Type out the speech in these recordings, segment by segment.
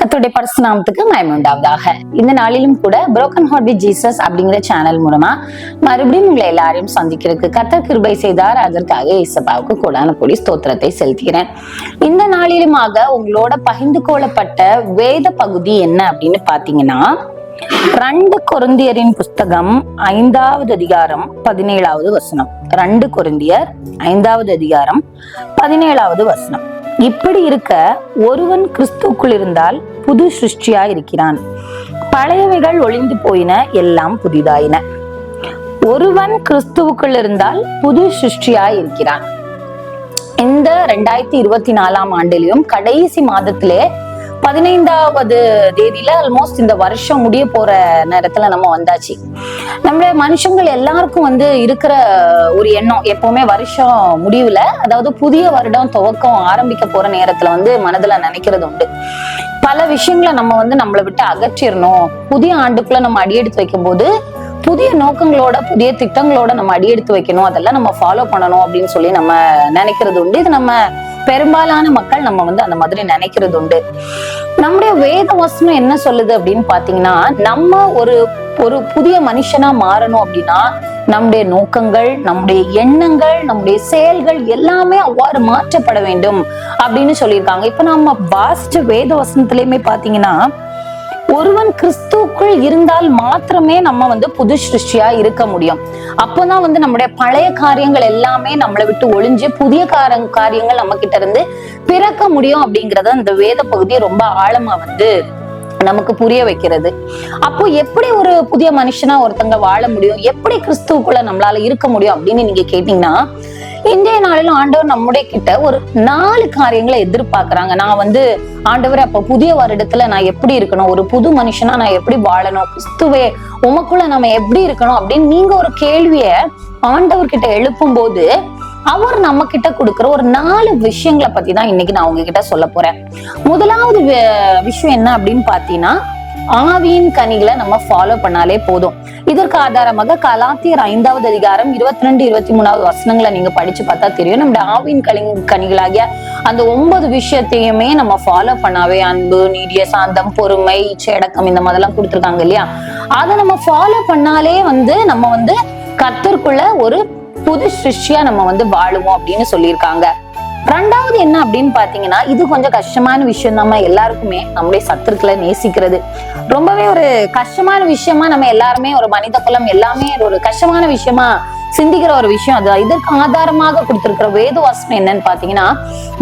கத்துடைய பரிசுநாமத்துக்கு மயமுண்டாவதாக. இந்த நாளிலும் கூட புரோக்கன் ஹார்ட் வித் ஜீசஸ் அப்படிங்கிற சேனல் மூலமா மறுபடியும் உங்களை எல்லாரையும் சந்திக்கிறதுக்கு கர்த்தர் கிருபை செய்தார். அதற்காக இசப்பாவுக்கு கூடான கூடி ஸ்தோத்திரத்தை செலுத்துகிறேன். இந்த நாளிலுமாக உங்களோட பகிர்ந்து கொள்ளப்பட்ட வேத பகுதி என்ன அப்படின்னு பாத்தீங்கன்னா ரெண்டு கொருந்தியரின் புஸ்தகம் ஐந்தாவது அதிகாரம் பதினேழாவது வசனம். ரெண்டு கொருந்தியர் ஐந்தாவது அதிகாரம் பதினேழாவது வசனம். இப்படி இருக்க ஒருவன் கிறிஸ்துக்குள் இருந்தால் புது சிருஷ்டியா இருக்கிறான் பழையவைகள் ஒளிந்து போயின எல்லாம் புதிதாயின. ஒருவன் கிறிஸ்துவுக்குள் இருந்தால் புது சிருஷ்டியா இருக்கிறான் இந்த ரெண்டாயிரத்தி இருபத்தி நாலாம் ஆண்டிலையும் கடைசி மாதத்திலே பதினைந்தாவது தேதியில ஆல்மோஸ்ட் இந்த வருஷம் முடிய போற நேரத்துல நம்ம வந்தாச்சு. நம்மளுடைய மனுஷங்கள் எல்லாருக்கும் வந்து இருக்கிற ஒரு எண்ணம் எப்பவுமே வருஷம் முடிவுல அதாவது புதிய வருடம் துவக்கம் ஆரம்பிக்க போற நேரத்துல வந்து மனதுல நினைக்கிறது உண்டு. பல விஷயங்களை நம்ம வந்து நம்மளை விட்டு அகற்றிடணும். புதிய ஆண்டுக்குள்ள நம்ம அடியெடுத்து வைக்கும் போது புதிய நோக்கங்களோட புதிய திட்டங்களோட நம்ம அடியெடுத்து வைக்கணும். அதெல்லாம் நம்ம ஃபாலோ பண்ணணும் அப்படின்னு சொல்லி நம்ம நினைக்கிறது உண்டு. இது நம்ம பெரும்பாலான மக்கள் நம்ம வந்து அந்த மாதிரி நினைக்கிறது உண்டு நம்முடைய வேத வசனம் என்ன சொல்லுது அப்படின்னு பாத்தீங்கன்னா நம்ம ஒரு ஒரு புதிய மனுஷனா மாறணும் அப்படின்னா நம்முடைய நோக்கங்கள் நம்முடைய எண்ணங்கள் நம்முடைய செயல்கள் எல்லாமே அவ்வாறு மாற்றப்பட வேண்டும் அப்படின்னு சொல்லியிருக்காங்க. இப்ப நம்ம பாஸ்ட் வேத வசனத்திலயுமே பாத்தீங்கன்னா ஒருவன் கிறிஸ்துக்குள் இருந்தால் மாத்திரமே நம்ம வந்து புது சிருஷ்டியா இருக்க முடியும். அப்போதான் வந்து நம்முடைய பழைய காரியங்கள் எல்லாமே நம்மளை விட்டு ஒளிஞ்சு புதிய கார காரியங்கள் நம்ம கிட்ட இருந்து பிறக்க முடியும் அப்படிங்கறத இந்த வேத பகுதியை ரொம்ப ஆழமா வந்து நமக்கு புரிய வைக்கிறது. அப்போ எப்படி ஒரு புதிய மனுஷனா ஒருத்தங்க வாழ முடியும்? எப்படி கிறிஸ்துவுக்குள்ள நம்மளால இருக்க முடியும் அப்படின்னு நீங்க கேட்டீங்கன்னா இன்றைய நாளிலும் ஆண்டவர் நம்முடைய கிட்ட ஒரு நாலு காரியங்களை எதிர்பார்க்கிறாங்க. நான் வந்து ஆண்டவர் அப்ப புதிய வருடத்துல நான் எப்படி இருக்கணும்? ஒரு புது மனுஷனா நான் எப்படி வாழணும்? கிறிஸ்துவே உமக்குள்ள நம்ம எப்படி இருக்கணும்? அப்படின்னு நீங்க ஒரு கேள்விய ஆண்டவர் கிட்ட எழுப்பும் போது அவர் நம்ம கிட்ட கொடுக்குற ஒரு நாலு விஷயங்களை பத்தி தான் இன்னைக்கு நான் உங்ககிட்ட சொல்ல போறேன். முதலாவது விஷயம் என்ன அப்படின்னு பாத்தீங்கன்னா ஆவியின் கனிகளை நம்ம ஃபாலோ பண்ணாலே போதும். இதற்கு ஆதாரமாக கலாத்தியர் ஐந்தாவது அதிகாரம் இருபத்தி ரெண்டு இருபத்தி மூணாவது வசனங்களை நீங்க படிச்சு பார்த்தா தெரியும். நம்முடைய ஆவியின் கனி கனிகளாகிய அந்த ஒன்பது விஷயத்தையுமே நம்ம ஃபாலோ பண்ணாவே அன்பு நீடிய சாந்தம் பொறுமை சேடக்கம் இந்த மாதிரிலாம் கொடுத்துருக்காங்க இல்லையா? அதை நம்ம ஃபாலோ பண்ணாலே வந்து நம்ம வந்து கர்த்தருக்குள்ள ஒரு புது சிருஷ்டியா நம்ம வந்து வாழுவோம் அப்படின்னு சொல்லியிருக்காங்க. ரெண்டாவது என்ன அப்படின்னு பாத்தீங்கன்னா இது கொஞ்சம் கஷ்டமான விஷயம் நம்ம எல்லாருக்குமே நம்முடைய சத்துருக்களை நேசிக்கிறது. ரொம்பவே ஒரு கஷ்டமான விஷயமா நம்ம எல்லாருமே ஒரு மனித குலம் எல்லாமே ஒரு கஷ்டமான விஷயமா சிந்திக்கிற ஒரு விஷயம் அது. இதற்கு ஆதாரமாக கொடுத்திருக்கிற வேத வசனம் என்னன்னு பாத்தீங்கன்னா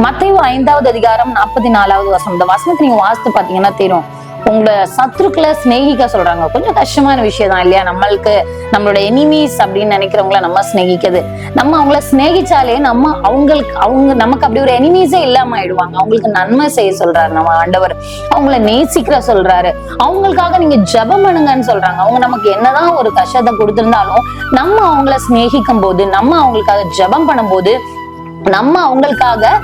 மத்தையும் ஐந்தாவது அதிகாரம் நாற்பத்தி நாலாவது வசனம். இந்த வசனத்தை நீங்க வாசித்து பாத்தீங்கன்னா தெரியும். உங்களோட சத்ருக்களை சிநேகிக்க சொல்றாங்க. கொஞ்சம் கஷ்டமான விஷயம் தான் இல்லையா? நம்மளுக்கு நம்மளோட எனிமீஸ் அப்படின்னு நினைக்கிறவங்கள நம்ம சிநேகிக்கிறது. நம்ம அவங்கள சிநேகிச்சாலே நம்ம அவங்களுக்கு அவங்க நமக்கு அப்படி ஒரு எனிமீஸே இல்லாம ஆயிடுவாங்க. அவங்களுக்கு நன்மை செய்ய சொல்றாரு நம்ம ஆண்டவர். அவங்கள நேசிக்கிற சொல்றாரு. அவங்களுக்காக நீங்க ஜெபம் பண்ணுங்கன்னு சொல்றாங்க. அவங்க நமக்கு என்னதான் ஒரு கஷ்டத்தை கொடுத்திருந்தாலும் நம்ம அவங்கள சிநேகிக்கும் போது நம்ம அவங்களுக்காக ஜெபம் பண்ணும்போது நம்ம அவங்களுக்காக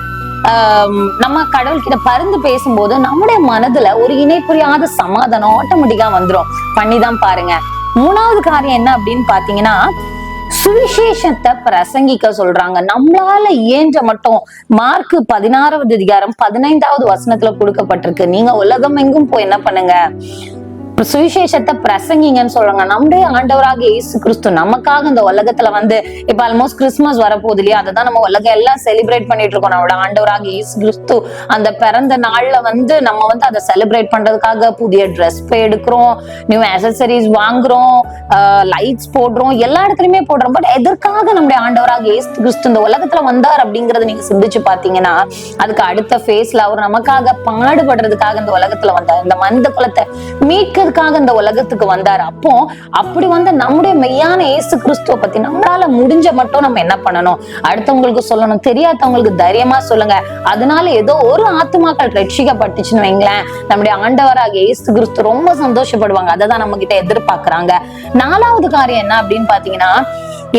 நம்ம கடவுள்கிட்ட பருந்து பேசும்போது நம்முடைய மனதுல ஒரு இணை புரியாத சமாதானம் ஆட்டோமேட்டிக்கா வந்துரும். பண்ணிதான் பாருங்க. மூணாவது காரியம் என்ன அப்படின்னு பாத்தீங்கன்னா சுவிசேஷத்தை பிரசங்கிக்க சொல்றாங்க. நம்மளால இயன்ற மட்டும் மார்க் பதினாறாவது அதிகாரம் பதினைந்தாவது வசனத்துல கொடுக்கப்பட்டிருக்கு. நீங்க உலகம் எங்கும் போய் என்ன பண்ணுங்க? சுவிசேஷத்தை பிரசங்கிங்கன்னு சொல்றாங்க. நம்முடைய ஆண்டவராக இயேசு கிறிஸ்து நமக்காக இந்த உலகத்துல வந்து இப்ப ஆல்மோஸ்ட் கிறிஸ்மஸ் வரப்போகுது இல்லையா? அதை தான் நம்ம உலகம் எல்லாம் செலிப்ரேட் பண்ணிட்டு இருக்கோம். நம்மளோட ஆண்டவராக இயேசு கிறிஸ்து அந்த பிறந்த நாள்ல வந்து நம்ம வந்து அதை செலிப்ரேட் பண்றதுக்காக புதிய ட்ரெஸ் எடுக்கிறோம் நியூ அசசரிஸ் வாங்குறோம் லைட்ஸ் போடுறோம் எல்லா இடத்துலயுமே போடுறோம். பட் எதற்காக நம்முடைய ஆண்டவராக இயேசு கிறிஸ்து இந்த உலகத்துல வந்தார் அப்படிங்கறத நீங்க சிந்திச்சு பாத்தீங்கன்னா அதுக்கு அடுத்த ஃபேஸ்ல அவர் நமக்காக பாடுபடுறதுக்காக இந்த உலகத்துல வந்தார். இந்த மனித குலத்தை மீட்கிறதுக்காக இந்த உலகத்துக்கு வந்தார்? அப்போ அப்படி வந்த நம்முடைய மெய்யான இயேசு கிறிஸ்துவ பத்தி நம்மளால முடிஞ்ச மட்டும் நம்ம என்ன பண்ணணும்? அடுத்தவங்களுக்கு சொல்லணும். தெரியாதவங்களுக்கு தைரியமா சொல்லுங்க. அதனால ஏதோ ஒரு ஆத்மாக்கள் ரட்சிக்கப்பட்டுச்சுன்னு வைங்களேன். நம்முடைய ஆண்டவராக இயேசு கிறிஸ்து ரொம்ப சந்தோஷப்படுவாங்க. அதை தான் நம்ம கிட்ட எதிர்பார்க்கறாங்க. நாலாவது காரியம் என்ன அப்படின்னு பாத்தீங்கன்னா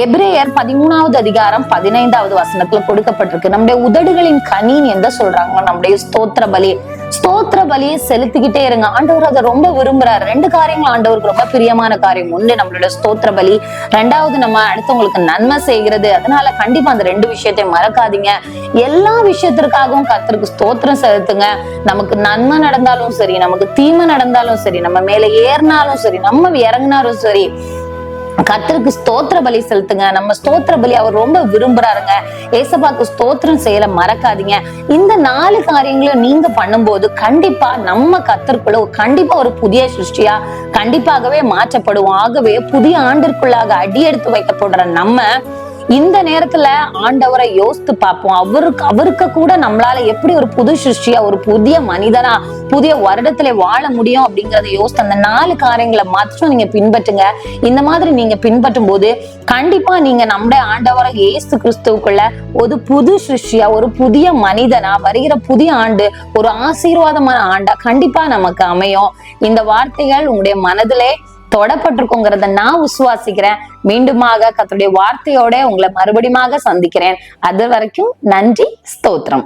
எபிரேயர் பதிமூணாவது அதிகாரம் பதினைந்தாவது வசனத்துல கொடுக்கப்பட்டிருக்கு. நம்முடைய உதடுகளின் கனின்னு எந்த சொல்றாங்க? நம்முடைய ஸ்தோத்திர பலி. ஸ்தோத்திர பலியை செலுத்திக்கிட்டே இருங்க. ஆண்டவர் அதை ரொம்ப விரும்புறாரு. ரெண்டு காரியங்கள் ஆண்டவருக்கு ரொம்ப பிரியமான காரியம். ஒண்ணு நம்மளோட ஸ்தோத்திர பலி. ரெண்டாவது நம்ம அடுத்தவங்களுக்கு நன்மை செய்கிறது. அதனால கண்டிப்பா அந்த ரெண்டு விஷயத்தையும் மறக்காதீங்க. எல்லா விஷயத்திற்காகவும் கத்திற்கு ஸ்தோத்திரம் செலுத்துங்க. நமக்கு நன்மை நடந்தாலும் சரி நமக்கு தீமை நடந்தாலும் சரி நம்ம மேல ஏறினாலும் சரி நம்ம இறங்கினாலும் சரி கத்தருக்கு ஸ்தோத்திர பலி செலுத்துங்க. நம்ம ஸ்தோத்திர பலி அவர் ரொம்ப விரும்புறாருங்க. ஏசப்பாக்கு ஸ்தோத்திரம் செய்யல மறக்காதீங்க. இந்த நாலு காரியங்களும் நீங்க பண்ணும்போது கண்டிப்பா நம்ம கத்தருக்குள்ள கண்டிப்பா ஒரு புதிய சிருஷ்டியா கண்டிப்பாகவே மாற்றப்படுவோம். ஆகவே புதிய ஆண்டிற்குள்ளாக அடியெடுத்து வைக்கப்படுற நம்ம இந்த நேரத்துல ஆண்டவரை யோசித்து பார்ப்போம். அவருக்கு அவருக்கு கூட நம்மளால எப்படி ஒரு புது சிருஷ்டியா ஒரு புதிய மனிதனா புதிய வருடத்துல வாழ முடியும் அப்படிங்கறத யோசித்து அந்த நாலு காரியங்களை மாத்திரம் நீங்க பின்பற்றுங்க. இந்த மாதிரி நீங்க பின்பற்றும் போது கண்டிப்பா நீங்க நம்முடைய ஆண்டவரை இயேசு கிறிஸ்துவுக்குள்ள ஒரு புது சிருஷ்டியா ஒரு புதிய மனிதனா வருகிற புதிய ஆண்டு ஒரு ஆசீர்வாதமான ஆண்டா கண்டிப்பா நமக்கு அமையும். இந்த வார்த்தைகள் உங்களுடைய மனதிலே தொடப்பட்டிருக்கோங்கிறத நான் விசுவாசிக்கிறேன். மீண்டுமாக கர்த்தருடைய வார்த்தையோட உங்களை மறுபடியும் சந்திக்கிறேன். அது வரைக்கும் நன்றி ஸ்தோத்திரம்.